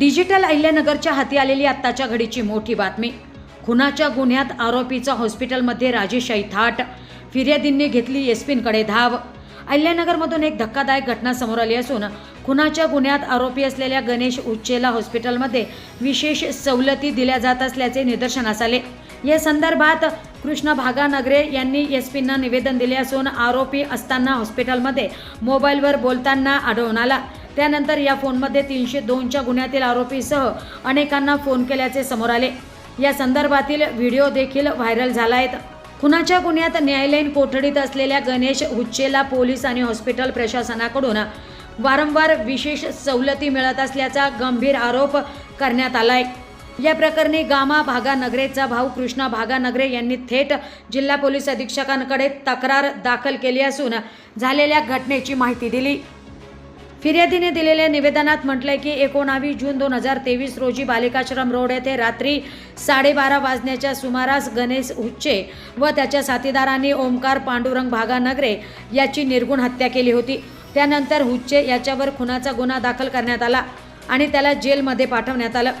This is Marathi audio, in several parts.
डिजिटल अहिल्यानगरच्या हाती आलेली आत्ताच्या घडीची मोठी बातमी. खुनाच्या गुन्ह्यात आरोपीचा हॉस्पिटलमध्ये राजेश थाट. फिर्यादींनी घेतली एसपींकडे धाव. अहिल्यानगरमधून एक धक्कादायक घटना समोर आली असून खुनाच्या गुन्ह्यात आरोपी असलेल्या गणेश उच्चेला हॉस्पिटलमध्ये विशेष सवलती दिल्या जात असल्याचे निदर्शनास आले. या संदर्भात कृष्ण भागानगरे यांनी एस पींना निवेदन दिले असून आरोपी असताना हॉस्पिटलमध्ये मोबाईलवर बोलताना आढळून आला. त्यानंतर या फोनमध्ये तीनशे दोनच्या गुन्ह्यातील आरोपीसह अनेकांना फोन केल्याचे समोर आले. या संदर्भातील व्हिडिओ देखील व्हायरल झाला आहेत खुनाच्या गुन्ह्यात न्यायालयीन कोठडीत असलेल्या गणेश हुच्चेला पोलीस आणि हॉस्पिटल प्रशासनाकडून वारंवार विशेष सवलती मिळत असल्याचा गंभीर आरोप करण्यात आला आहे या प्रकरणी गामा भागानगरेचा भाऊ कृष्णा भागानगरे यांनी थेट जिल्हा पोलीस अधीक्षकांकडे तक्रार दाखल केली असून झालेल्या घटनेची माहिती दिली. फिर्यादीने दिलेल्या निवेदनात म्हटलंय की एकोणावीस जून दोन हजार तेवीस रोजी बालिकाश्रम रोड येथे रात्री साडेबारा वाजण्याच्या सुमारास गणेश हुच्चे व त्याच्या साथीदारांनी ओमकार पांडुरंग भागानगरे याची निर्गुण हत्या केली होती. त्यानंतर हुच्चे याच्यावर खुनाचा गुन्हा दाखल करण्यात आला आणि त्याला जेलमध्ये पाठवण्यात आलं.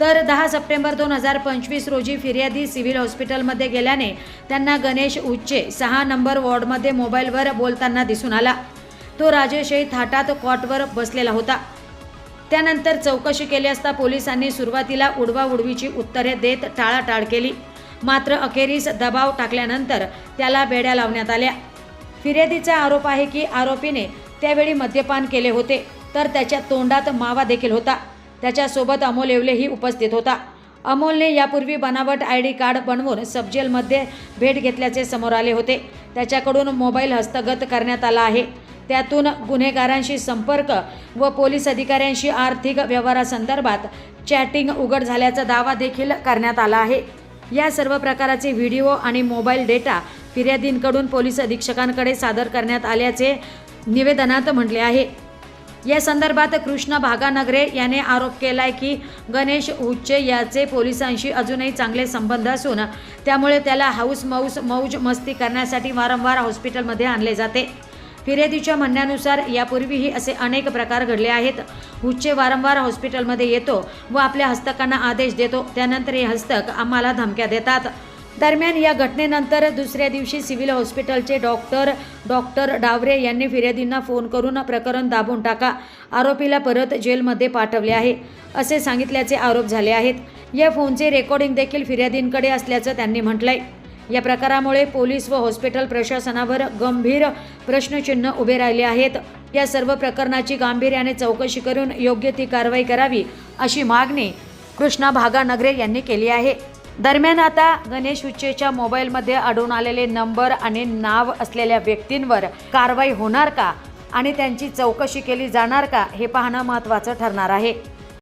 तर दहा सप्टेंबर दोन हजार पंचवीस रोजी फिर्यादी सिव्हिल हॉस्पिटलमध्ये गेल्याने त्यांना गणेश उच्चे सहा नंबर वॉर्डमध्ये मोबाईलवर बोलताना दिसून आला. तो राजेशही थाटात कॉटवर बसलेला होता. त्यानंतर चौकशी केली असता पोलिसांनी सुरुवातीला उडवाउडवीची उत्तरे देत टाळाटाळ केली. मात्र अखेरीस दबाव टाकल्यानंतर त्याला बेड्या लावण्यात आल्या. फिर्यादीचा आरोप आहे की आरोपीने त्यावेळी मद्यपान केले होते तर त्याच्या तोंडात मावा देखील होता. त्याच्यासोबत अमोल येवलेही उपस्थित होता. अमोलने यापूर्वी बनावट आय डी कार्ड बनवून सबजेलमध्ये भेट घेतल्याचे समोर आले होते. त्याच्याकडून मोबाईल हस्तगत करण्यात आला आहे. त्यातून गुन्हेगारांशी संपर्क व पोलीस अधिकाऱ्यांशी आर्थिक व्यवहारासंदर्भात चॅटिंग उघड झाल्याचा दावा देखील करण्यात आला आहे. या सर्व प्रकाराचे व्हिडिओ आणि मोबाईल डेटा फिर्यादींकडून पोलीस अधीक्षकांकडे सादर करण्यात आल्याचे निवेदनात म्हटले आहे. या संदर्भात कृष्ण भागानगरे याने आरोप केलाय की गणेश उच्चे याचे पोलिसांशी अजूनही चांगले संबंध असून त्यामुळे त्याला हाऊस मौस मौज मस्ती करण्यासाठी वारंवार हॉस्पिटलमध्ये आणले जाते. फिर्यादीच्या म्हणण्यानुसार यापूर्वीही असे अनेक प्रकार घडले आहेत. उच्चे वारंवार हॉस्पिटलमध्ये येतो व आपल्या हस्तकांना आदेश देतो. त्यानंतर हे हस्तक आम्हाला धमक्या देतात. दरम्यान या घटनेनंतर दुसऱ्या दिवशी सिव्हिल हॉस्पिटलचे डॉक्टर डॉक्टर डावरे यांनी फिर्यादींना फोन करून प्रकरण दाबून टाका आरोपीला परत जेलमध्ये पाठवले आहे असे सांगितल्याचे आरोप झाले आहेत. या फोनचे रेकॉर्डिंग देखील फिर्यादींकडे असल्याचं त्यांनी म्हटलंय. या प्रकारामुळे पोलीस व हॉस्पिटल प्रशासनावर गंभीर प्रश्नचिन्ह उभे राहिले आहेत. या सर्व प्रकरणाची गांभीर्याने चौकशी करून योग्य ती कारवाई करावी अशी मागणी कृष्णा भागानगरे यांनी केली आहे. दरम्यान आता गणेश उच्चेच्या मोबाईलमध्ये आढळून आलेले नंबर आणि नाव असलेल्या व्यक्तींवर कारवाई होणार का? आणि त्यांची चौकशी केली जाणार का? हे पाहणं महत्त्वाचं ठरणार आहे.